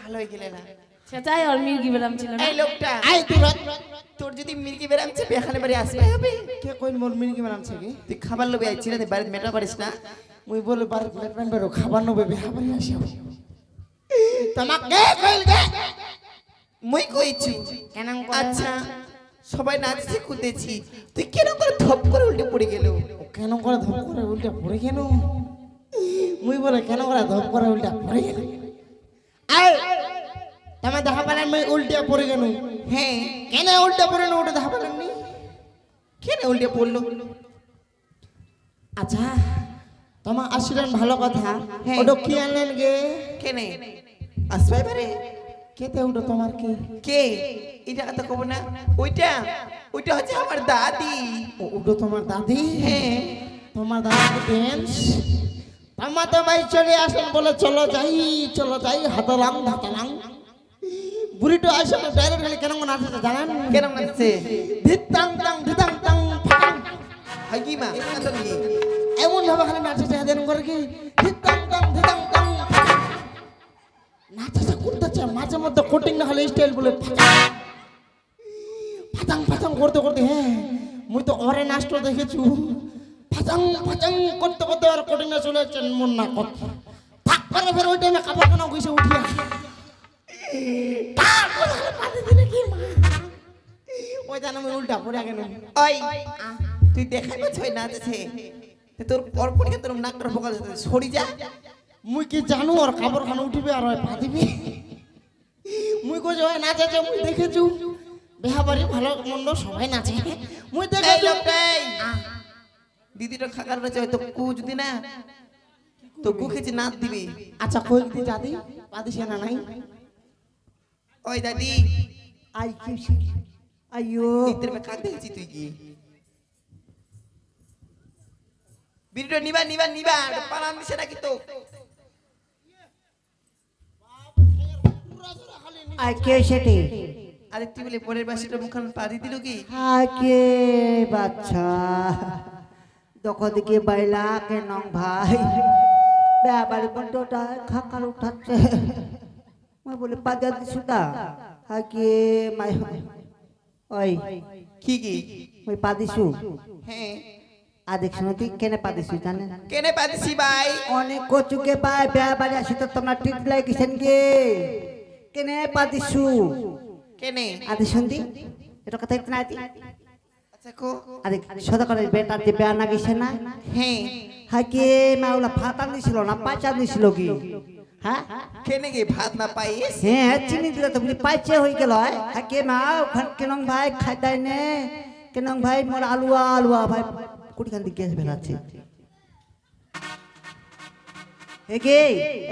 ভালো হয়ে গেলে না। সেটাই আর মির্গি বেরাম ছিল না। এই লোকটা আই তুই রাত তোর যদি মির্গি বেরামছে বেখানে বাড়ি আসবে। হবে। কে কইন মোর মিনিকে বানামছে কি? তুই খাবার লোভে আইছি না তুই বাড়িতে মেটা পারিস না। মুই বলে প্লেট প্যান বেরো খাবার নবে বিহা বাড়ি আসি তোমাক কে কইল গে? মুই কইছি কেন আচ্ছা সবাই নাচছি কুদেছি। তুই কেন করে ধপ করে উল্টে পড়ে গেল? কেন করে ধপ করে উল্টা পড়ে কেন মুই বলে কেন করে ধপ করে উল্টা পড়ে গেল? আই তুমি দেখা পেলেন মুই উল্টা পড়ে গেল। হ্যাঁ। কেন উল্টা পড়ে না ওটা দেখা পেলেন নি কেন উল্টে পড়ল? আচ্ছা তোমার আসলেন ভালো কথা। হ্যাঁ। ওটা কি আনলেন গে? কেনে? আসবে এবারে কেতে ওটা তোমার কি? কে? এটা কথা কব না। ওইটা? ওইটা হচ্ছে আমার দাদি। ওটা তোমার দাদি? হ্যাঁ। তোমার দাদি ড্যান্স তোমার তো ভাই চলে আসেন বলে চলো যাই চলো যাই হাতলাম ধাতালাম। বুড়িটো আসে না ডাইরেক্ট খালি কেন নাচতে জানেন? কেন মানছে ধিতাং তাং ধিতাং তাং ফাটাং হয় কি মা? এমন ভাবে খালি নাচেছে হেদেন করে কি? ধিতাং তাং ধিতাং তাং ফাটাং। করতেছে মাঝে মধ্যে কোটিং না হলে স্টাইল বলে ফাটাং ফাটাং করতে করতে হ্যাঁ মুই তো অরে নাচটা দেখেছু। ফাটাং ফাটাং করতে করতে আর কোটিং না চলে যাচ্ছেন মন না কত থাক করে ফের ওই টাইমে কাপড় কেন গেছে উঠিয়া। ওই জানো আমি উল্টা পড়ে গেল ওই তুই দেখাই পাচ্ছ নাচছে তে তোর পরপরকে তোর নাকটা ফোকাল সরি যা। মুই কি জানো আর কাপড় খান উঠিবে আর পা দিবি? মুই কইছে ওই নাচেছে মুই দেখেছু বেহা বাড়ি ভালো মন্দ সবাই নাচে। মুই দেখেছু লোকটাই দিদিটা খাকার রয়েছে হয়তো কু যদি না তো কু খেয়েছে নাচ দিবি। আচ্ছা কই দি দাদি পাদিছে না নাই? ওই দাদি আই কি আইয়ো ইতের মে কাক দেখেছি তুই কি বিড়িটা নিবা নিবা নিবা পালাম দিছে নাকি তো আর কে সেটি আরে বলে পরের বাসিটা মুখান পাড়ি দিল কি আকে বাচ্চা দখ দিকে বাইলা কে নং ভাই ব্যাপারে বন্ধুটা খাকার উঠাচ্ছে বলে পাজা দিছুটা আকে মাই ওই কি কি? ওই পাদিছু হ্যাঁ। না তুই কেনে পাদিছু জানেন কেনে পাদিছি ভাই? অনেক কচুকে পায় ব্যাপারে আসি তো তোমরা টিট লাগিছেন গে? কেনে পাদিছু কেনে? আদি শুনতি এটা কথা একটু না আচ্ছা কো। আরে সদা করে বেটার যে বেয়া না গেছে না? হ্যাঁ। হাকে মা ওলা ফাতান দিছিল না পাঁচা দিছিল কি? হ্যাঁ? কেনে গে ভাত না পাইস হ্যাঁ চিনি দিলে তো বলি পাইচে হয়ে গেল হাকে মা? ওখান কেনং ভাই খাই দেয় নে? কেনং ভাই মোর আলুয়া আলুয়া ভাই কুড়িখান দিকে গ্যাস বেরাচ্ছে হেগে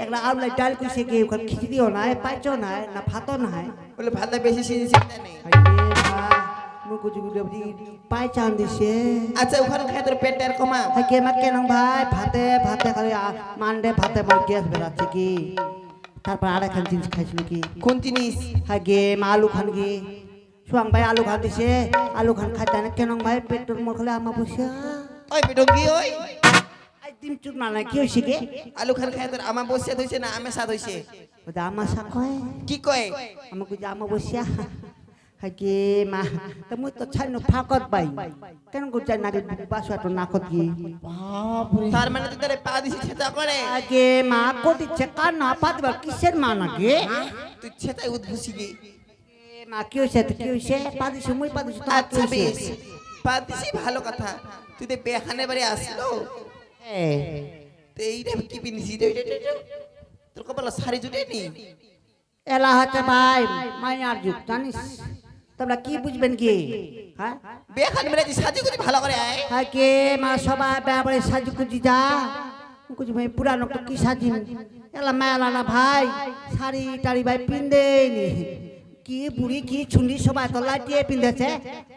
একটা আলুলাই ডাল কুইছে গে ওখান খিচড়িও নাই পাইচও নাই না ভাতও নাই। বলে ভাতটা বেশি সিজে নেই। মা দিছে। আচ্ছা ওখানে খাই তোর পেট আর কমা হাকে মাকে নং ভাই? ভাতে ভাতে খালি মানডে ভাতে আমার গ্যাস বেরাচ্ছে কি? তারপর আর একখান জিনিস খাইছিল কি কোন জিনিস? হাগে মা আলু খান কি সুয়াং ভাই আলু খান দিছে। আলু খান খাই জানে কেন ভাই? পেট্রোল মোর খালি আমা বসে। ওই বেটঙ্গি ওই? আই দিম চুট না না কি হইছে কে আলু খান খাই তোর আমা বসে হইছে না আমে সাদ হইছে? আমা সা কয়। কি কয়? আমাকে আমা বসিয়া হাগে মা তা মুই তো ছাই ন ফাকত বাই কেন কো চাই না বাসু এত নাকত কি তার মানে তুই তারে পা দিছি ছেতা করে আগে মা কোটি চেকা না পাতবা কিসের মা নাকি তুই ছেতাই উদ্ঘুসি গে মা কি হইছে তো কি হইছে পাদিছো মুই পাদিছো তো আচ্ছা বেশ পা দিছি ভালো কথা তুই তো বেখানে বাড়ি আসলো এ তো এইটা কি পিনিছি রে তোর কপালে শাড়ি জুটে নি এলা হচ্ছে ভাই মায়ার যুগ জানিস তোমরা কি বুঝবেন কি? হ্যাঁ? বিয়ে মেরেছি সাজি গুজি ভালো করে আয়। হ্যাঁ কে? মা সবাই ব্যাপারে সাজু কুজি যা। কুজি ভাই পুরানো কি সাজিম? এলা মেলা না ভাই শাড়ি টাড়ি ভাই পিন্দেনি কি বুড়ি কি ছুন্ডি সবাই তো লাইটিয়ে পিন্দেছে।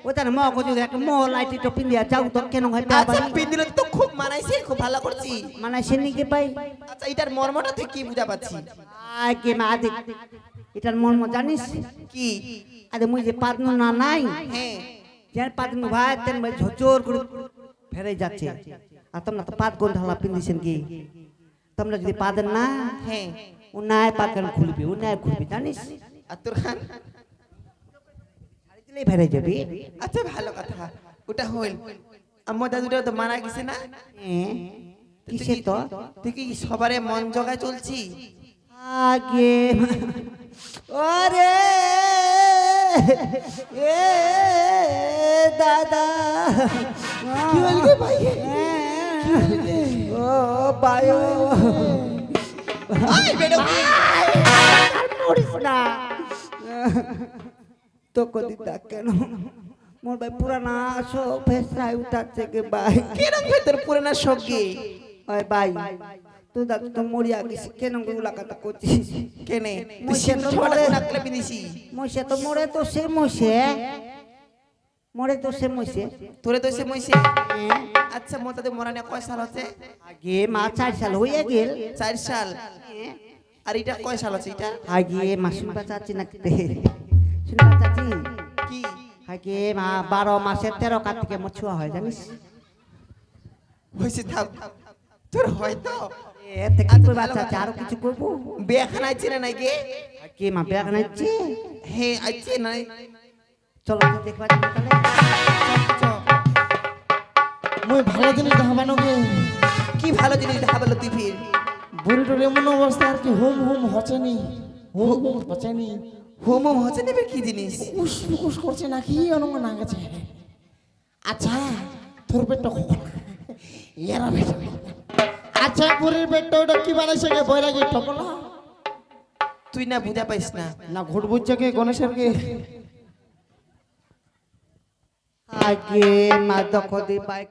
ওটা না মগ যদি একটা মহ লাইটি তো পিন্দিয়া যাও তো কেন হয় আচ্ছা পিন্দিলে তো খুব মানাইছে খুব ভালো করছি। মানে সে নিকে পাই আচ্ছা এটার মর্মটা তুই কি বুঝা পাচ্ছি আয় কে মা আদি এটার মর্ম জানিস? কি? আরে মুই যে পাতনু না নাই হ্যাঁ। যেন পাতনু ভাই তেন ভাই ঝোচর করে ফেরে যাচ্ছে। আর তোমরা তো পাত গোল ঢালা পিন্দিছেন কি? তোমরা যদি পাদেন না হ্যাঁ। ও নাই পাতন খুলবি? ও নাই খুলবি জানিস? আর তোর খান দিলেই ফেরে যাবি। আচ্ছা ভালো কথা। ওটা হইল। আমার দাদুটা তো মারা গেছে না? হ্যাঁ, কিসে তো তুই কি সবারে মন জগায় চলছি আগে ওরে এ দাদা। কি বলবি ভাই? ও বায়ু বেডো মরিস না। তো কদিতা কেন? মোর ভাই পুরানা সব ফেসাই উঠাচ্ছে কে ভাই। কেরম ভেতর পুরানা সঙ্গে ওই ভাই। তুই দাদু তো মরিয়া গেছি কেনগুলা কথা করছিস কেনে সেটা তো মরে- পিনিছি মশে তো মরে তো সে মরে তো সে তোরে তো সে আচ্ছা মোর দাদু মরা নিয়ে কয় সাল হচ্ছে আগে মা চার সাল হইয়া গেল চার সাল আর এটা কয় সাল আছে এটা আগে মা শুনবা চাচ্ছি না কেতে শুনবা চাচ্ছি কি আগে মা বারো মাসে তেরো কার্তিকে মোর ছুয়া হয় জানিস হয়েছে থাক তোর হয়তো। এতে কি করবা আরও কিছু করব? বিয়ে খানা আছে না নাই গে? আগে মা বেড়া নাইছি হ্যাঁ আছে নাই। চলো দেখবা তাহলে মুই ভালো জিনিস দেখাবানো গে। কি ভালো জিনিস দেখা পেল তুই ফির? বুড়িটোর এমন অবস্থা আর কি হুম হুম হচেনি। হুম হুম হচেনি। হোম হোম হচ্ছে নেবে কি জিনিস? উস ফুকুস করছে নাকি অনঙ্গ না গেছে আচ্ছা তোর পেটটা এরা আচ্ছা পুরীর পেটটা ওটা কি বানাইছে গে? বৈরাগী টপলা তুই না বুঝা পাইস না। না ঘুট বুঝছে কে গণেশের কে? আগে মা দখ দি বাইক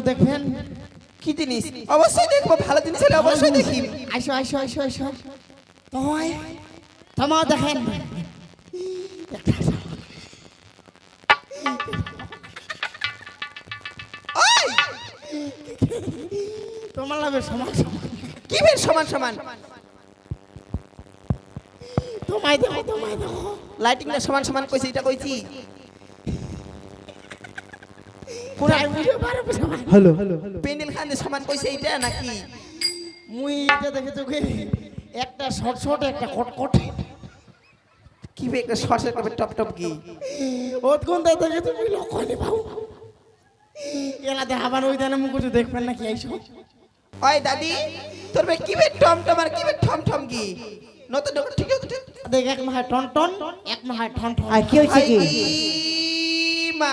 কেউ দেখবেন? কি জিনিস? অবশ্যই দেখব ভালো জিনিস হলে অবশ্যই দেখি। আইসো আইসো আইসো আইসো। তোমায় তোমাও দেখেন। তোমার লাগবে সমান সমান। কি বের সমান সমান? তোমায় দেখো তোমায় দেখো। লাইটিং সমান সমান কইছি এটা কইছি। পুরাই বুঝে পারবে সবাই? হ্যালো পেন্ডেল খান সমান কইছে এটা নাকি? মুই এটা দেখে চোখে একটা শর্ট শর্ট একটা কটকট। কি বে একটা শর্টসের কবে টপ টপ কি? ওতক্ষণ তাই দেখে তুমি লক্ষ্য নি পাও এলা দেখাবার ওই দানে মুখ কিছু দেখবেন নাকি এইসব ওই দাদি তোর বে কি বে টম টম আর কি বে ঠম ঠম কি? নতুন ঠিক আছে দেখ এক মাহায় টন টন এক মাহায় ঠন ঠন। আর কি হয়েছে কি? মা।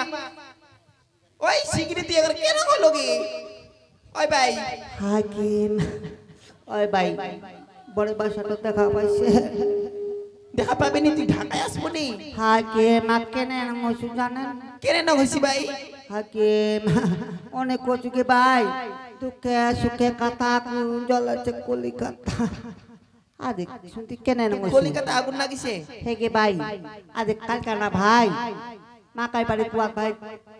ওই সিগারেট দিয়ে কেন হলো কি? ওই ভাই। হাকিম। ওই ভাই বড় বাসাটা দেখা পাইছে। দেখা পাবে নি তুই ঢাকায় আসব নি? হাকিম আর কেনে মসু জানেন? কেন না হইছি ভাই? হাকিম অনেক কচুকে ভাই দুঃখে সুখে কথা জ্বলাচ্ছে কলিকাতা। আরে শুনতে কেনে কলিকাতা আগুন লাগিছে? হেগে ভাই আরে কালকা না ভাই মা কাই বাড়ি কুয়া ভাই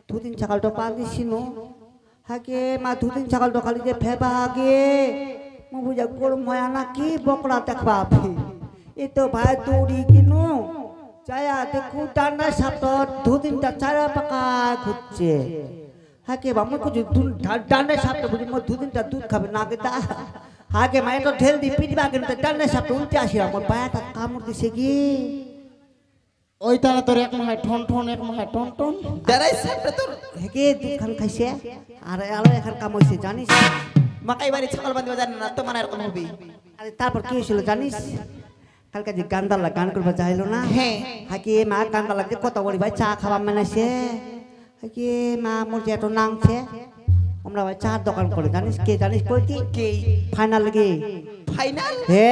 দুদিন সকালটা পা দিছিল। হাগে মা, দুদিন সকালটা খালি যে ফেবা আগে। মু বুঝা, গরম না কি বকরা দেখবা আপনি এই তো ভাই দৌড়ি কিনু। চায়া দেখু ডান্ডা সাপ দুদিনটা চারা পাকা ঘুরছে। হাকে বামু কুচু ডান্ডা সাপ তো বুঝি মোর দুদিনটা দুধ খাবে না গেতা হাকে মায়ের তো ঢেল দি পিটবা কিন্তু ডান্ডা সাপ উল্টে আসি আমার পায়াটা কামড় দিছে কি? ওই তারা তোর এক মাহায় ঠন ঠন এক মাহায় টন টন দাঁড়াই সাপটা তোর। হেকে দুধ খান খাইছে। আর আলো এখন কাম হয়েছে জানিস? মাকাই বাড়ি ছাগল বাঁধিবা জানে না তো মানে এরকম হবে। আরে তারপর কি হয়েছিল জানিস? কালকে যে গান্দালা গান করবা চাইলো না? হ্যাঁ। হাকি মা গান্দালা যে কত বড়ি ভাই চা খাবার মেনেছে হাকি মা মোর যে এত নাংছে আমরা ভাই চার দোকান করে জানিস কে জানিস কইতি কে? ফাইনাল গে ফাইনাল হে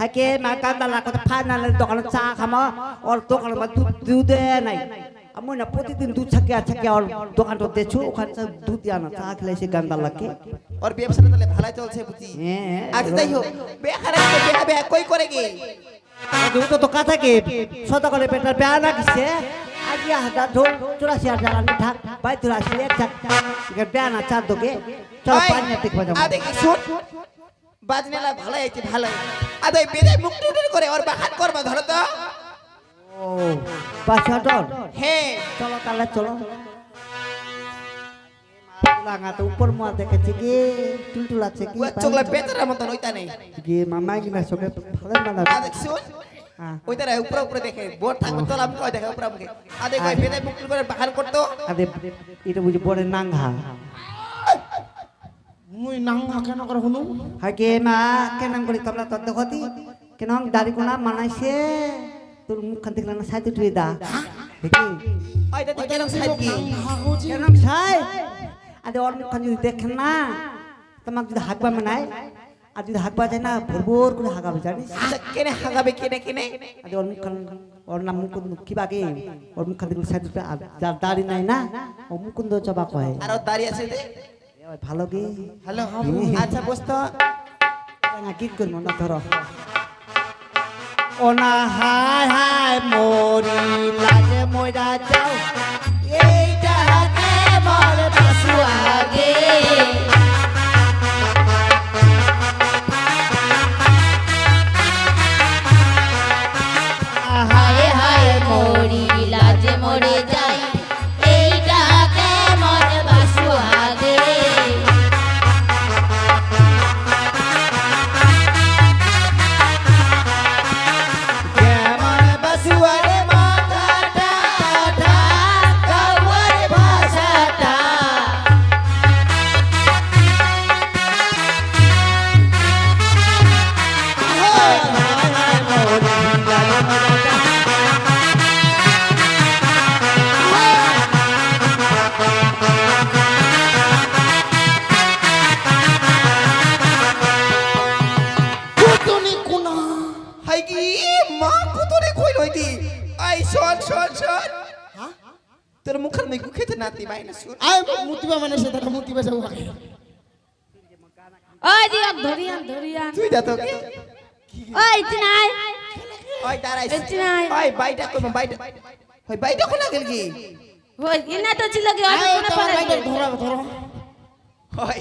হাকি মা গান্দালা কত ফাইনালের দোকানে চা খামা ওর দোকানে দুধ দুধে নাই। আমি না প্রতিদিন দুধ থাকে আছে কি ওর দোকানটা দেখছ ওখানে সব দুধ আনা চা খেলে সে গান্দালাকে ওর ব্যবসাটা তাহলে ভালোই চলছে বুঝি? হ্যাঁ আচ্ছা যাই হোক বেহারা বেহা বেহা কই করে গে দুটো তো কথা কি? সদা করে পেটার বেয়া না কিসে? আজ হাজার ঢোল চুরাশি হাজার আমি ঢাক বাই চুরাশি এক ঢাক বেয়া না চার দোকে চল দেখবা আদে কি শুন বাজনেলা ভালো হয়েছে ভালো আদে বেদে মুখ টুটুর করে ওর বাহাত করবা ধরো তো ও পাঁচ হাজার হ্যাঁ চলো তাহলে চলো লাঙা তো উপর মোয়া দেখেছি কি টুলটুল আছে কি চোখলা বেতারের মতন ওইটা নেই কি মামা কি না ভালো না হ্যাঁ ওই তারা উপরে উপরে দেখে বোর্ড থাকবে চল আমি কই দেখে উপরে মুখে আদে কই বেদে মুখ টুটুর করে বাহার করতো। আরে এটা বুঝি পরে নাঙ্গা। মুই নাঙ্গা কেন করে শুনো হাকে মা কেন করি তোমরা তোর দেখতি? কেন দাড়ি কোনা মানাইছে? তোর মুখখান থেকে না সাইতে তুই দা। দেখি। ওইটা দেখে কেন সাইড কি কেন সাই? আরে ওর মুখখান যদি দেখেন না তোমাকে যদি হাঁকবা মানায় আর যদি হাঁকবা যায় না ভোর করে হাঁকাবে জানিস? কেনে হাগাবে কেনে কেনে? আরে ওর মুখখান ওর নাম মুকুন্দ কি বাগে? ওর মুখখান তুই আর যার দাড়ি নাই না ও মুকুন্দ চবা কয়। আর ওর দাঁড়িয়ে আছে ভালো কি হ্যালো আচ্ছা বসতো না গীত করব না ধরো। ও না হায় হায় মরি লাগে ময়রা যাও। এইটা হাতে মর বাসু আগে। নাই। ওই বাইটা কই বাইটা ওই বাইটা কোনা গেল কি? ওই ইনা তো ছিল কি? ওই আয় কোনে ভাইকে ধরো ধরো। ওই।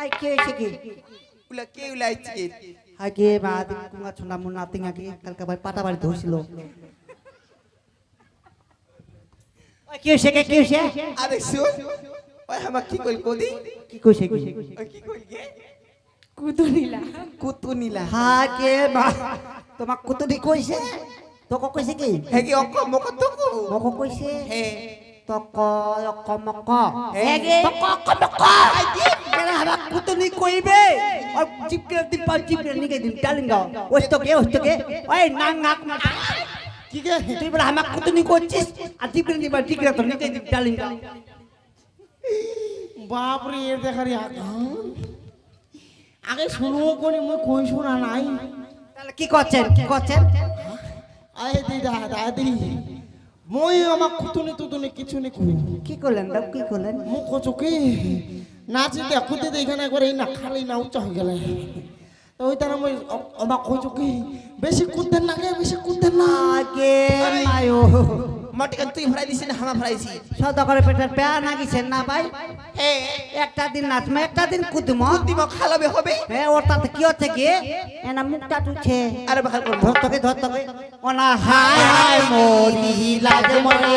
আই কে কি? উলা কে উলাইছে আগে মা কুঙ্গা ছোনা মুন্না তিং আগে কালকে ভাই পাটা বাড়ি ধরছিল। ওই কি হয়েছে কে কি হয়েছে আরে শুন। ওই হামা কি কইল কোদি? কি কইছে কি? কি কইল গে? কুতুনিলা। কুতু নীলা হা কে মা তোমাক কুতুনি কইছে? তোক কইছে কি? হে কি অক মক তো মক কইছে? হে। তক অক মক। হেগে তক অক মক। আই দি কেন হাবা কুতুনি কইবে। আর চিপকে দিন পা চিপকে নিকে দিন টালিঙ্গ ওই তো কে ওই তো কে? ওই নাং নাক মা কি কে তুই বলে হামা কুতুনি করছিস। আর চিপকে দিবা টিকরে তো নিকে দিন টালিঙ্গ বাপরে এর দেখারি আগাম আগে শুনব কোনি মুই কই শোনা নাই। তাহলে কি করছেন? কি করছেন? আয় দিদা দাদি। মই আমার কুতুনি তুতুনি কিছু নি কই। কি করলেন দাও কি করলেন? মুখ কি? নাচি দেখুতে এখানে করে না খালি না উচ্চ হয়ে গেলে। তো ওই তারা মই অবাক হয়েছো কি? বেশি কুদ্দেন না গে বেশি কুদ্দেন না। আগে মায়ো। তুই ভরাই দিছিস না হামা ভরাইছি সদা করে পেটের পেয়া না গিছেন না ভাই। এ একটা দিন নাচমে একটা দিন কুদম। দিমা খালাবে হবে? হ্যাঁ ওর তাতে কি হচ্ছে কি? এনা মুখটা টুছে আরে ধরতকে ধরতকে ওনা হাই মরি লাজ মরে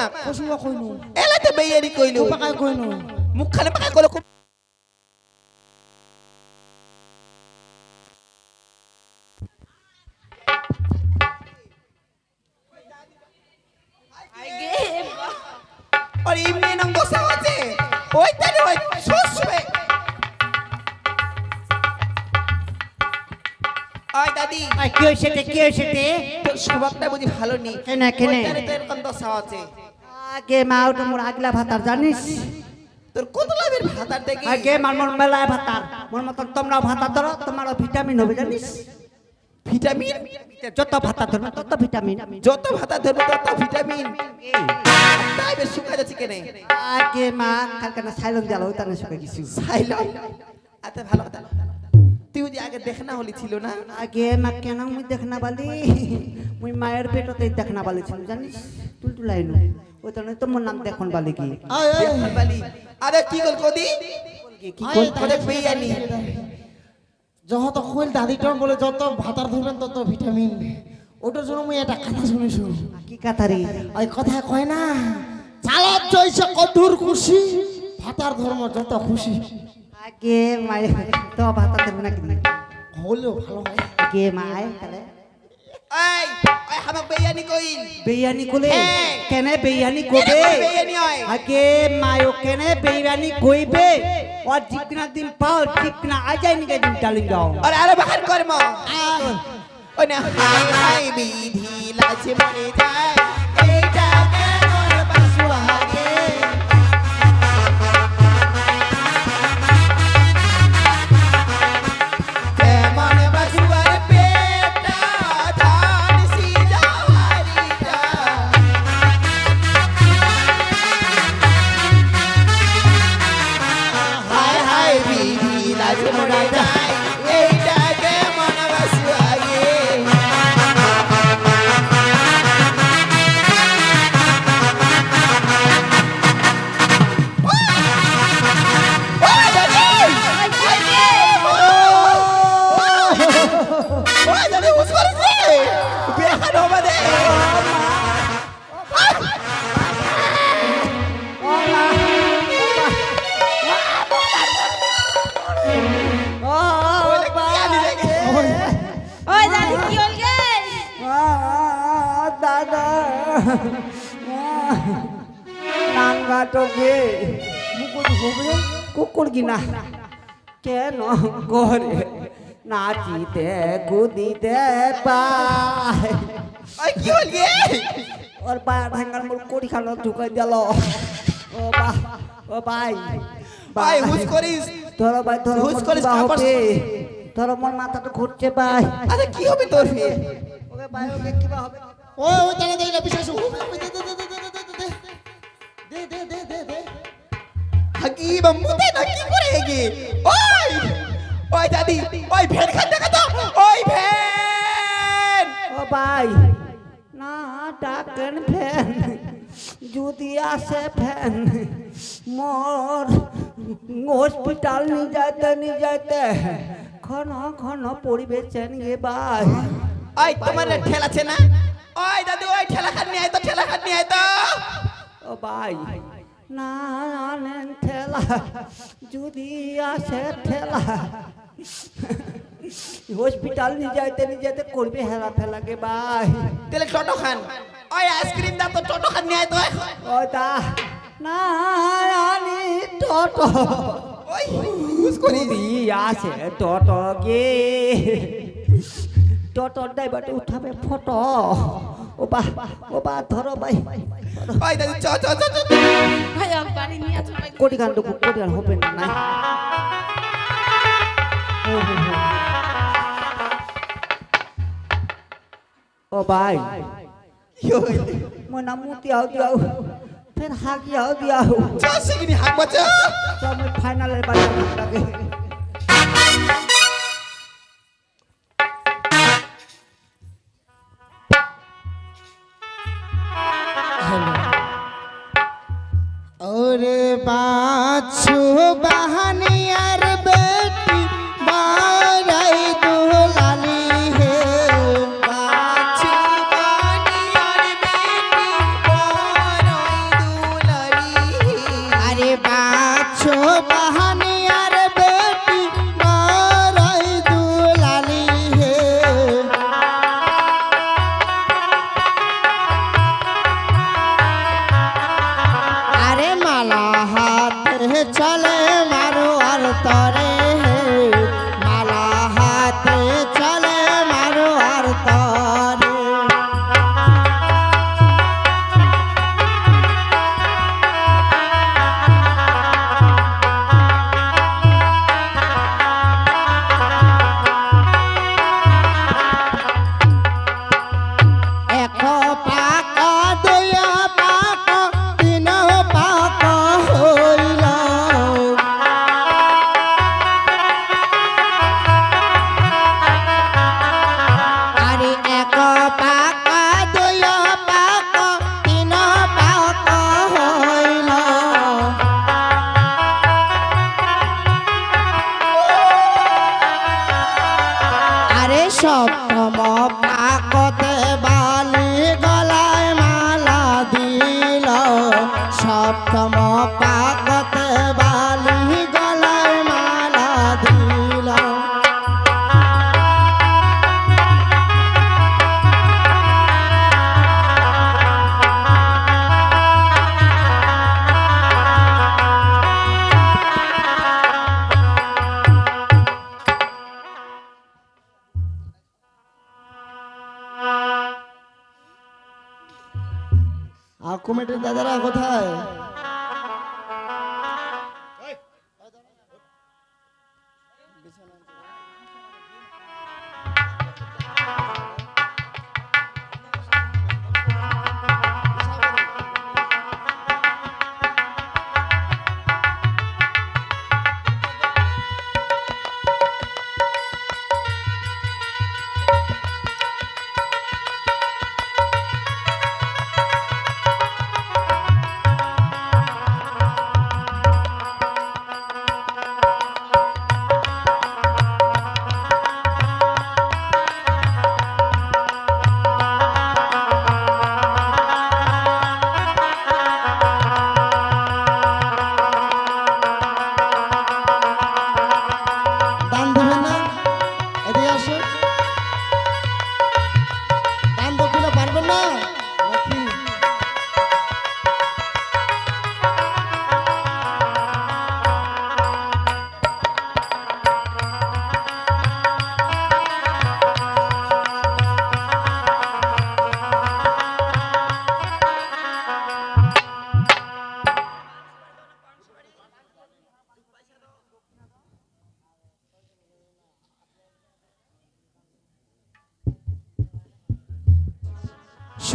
মাক কসুয়া কইনু। এলা তে বেয়ারি কইলু। পাকা কইনু। মুখ খালে পাকা কইলু और इमने नम गोसा होते ओय तने ओय सोस में আয় দাদি। আয় কি হইছে তে কি হইছে তে? তো স্বভাবটা বুঝি ভালো নেই। কেন কেন? তো এরকম দশা আছে। আগে মা ওটা মোর আগলা ভাতার জানিস? তোর কত লাভের ভাতার দেখি? আগে মার মোর মেলায় ভাতার। মোর মতন তোমরাও ভাতা ধরো তোমারও ভিটামিন হবে জানিস? ভিটামিন? যত ভাতা ধরবে তত ভিটামিন। যত ভাতা ধরবে তত ভিটামিন। তাই বেশ শুকা যাচ্ছে কেনে? আগে মা কালকে না সাইলেন্ট দিয়ালো ওই তানে শুকে গেছি সাইলন? আচ্ছা ভালো কথা। তুই যে আগে দেখনা হলি ছিল না? আগে মা কেন মুই দেখনা বালি মুই মায়ের পেটতে দেখনা বালি ছিল জানিস? তুল তুলাই নো তো মোর নাম দেখুন বালি কি? দেখুন বালি। আরে কি গল কদি? কি কোন করে বেয়ানি যত খুল দাদি টন বলে যত ভাতার ধরবেন তত ভিটামিন ওটার জন্য মুই একটা কথা শুনেছি কি কাতারি ওই কথা কয় না চালাত জয়সে কঠোর খুশি ভাতার ধর্ম যত খুশি। আগে মায়ের তো ভাতা ধরবে না কি হলেও ভালো হয়। আগে মায় তাহলে? এই ওই হামাক বেয়ানি কইল। বেয়ানি হ্যাঁ। কেনে বেয়ানি হয়? আগে মায়ো কেনে বেয়ানি কইবে? ও জিকনা দিন পাও জিকনা আজাই নিকে দিন ডালিং যাও আরে আরে বাহার কর্ম ওই হাই হাই বিধি লাজে মরে যায়। দাদি। নাঙ্গা টোকে কুকুর কিনা কেন করে নাচিতে কুদিতে পায় ওই কি বলি ওর পা ভাঙার মোর কোটি খানো ঢুকাই দিল ও বা ও ভাই ভাই হুস করিস ধর ভাই ধর হুস করিস হবে ধর মোর মাথাটা ঘুরছে ভাই আরে কি হবে তোর বিয়ে ওকে ভাই ওকে কি হবে ও ও তাহলে দেই না বিশ্বাস দে দে দে দে দে হাকিব মুতে না কি করে গে ওই ওই দাদি ওই ভেড় খাতে ডাকেন ফ্যান যদি আসে ফ্যান মোর হসপিটাল নিয়ে যাইতে নিয়ে যাইতে ঘন ঘন পরিবেশেন গে ভাই ওই তোমার ঠেলা আছে না? ওই দাদি ওই ঠেলা খান নিয়ে আয় তো ঠেলা খান নিয়ে আয় তো। ও ভাই না আনেন ঠেলা যদি আসে ঠেলা। হসপিটাল নিয়ে যাইতে নিয়ে যেতে করবে হেলা ফেলাকে ভাই তাহলে টোটো খান। ওই আইসক্রিম দা তো টোটো খান নিয়ে তো। ও দা না আনি টোটো। ওই হুস করি যদি আসে টোটো গে টোটো ড্রাইভারটা উঠাবে ফটো। ও বা ও বা ধরো ভাই। ওই দাদি চ চ চ ভাই বাড়ি নিয়ে ভাই? কোটি গান তো কোটি গান হবে না নাই। ও ভাই। কি হইলে মই নাম দিয়াও দিয়াও ফের হাগিয়াও দিয়াও চ সিগনি হাক বাচ তো মই ফাইনালের বাড়ি লাগে ওরে বাছু বাহানিয়ার কমিটির দাদারা কোথায়?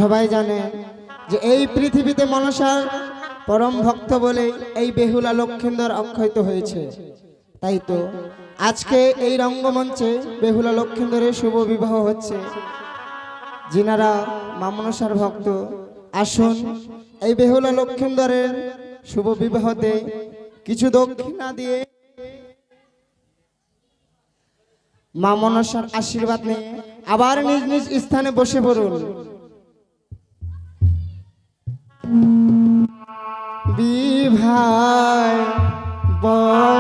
সবাই জানে যে এই পৃথিবীতে মনসার পরম ভক্ত বলে এই বেহুলা লক্ষেন্দর অক্ষয়িত হয়েছে। তাই তো আজকে এই রঙ্গমঞ্চে বেহুলা লক্ষেন্দরের শুভ বিবাহ হচ্ছে। যিনারা মামনসার ভক্ত, আসুন এই বেহুলা লক্ষেন্দরের শুভ বিবাহতে কিছু দক্ষিণা দিয়ে মা মনসার আশীর্বাদ নিয়ে আবার নিজ নিজ স্থানে বসে পড়ুন। বিবাহ ভাই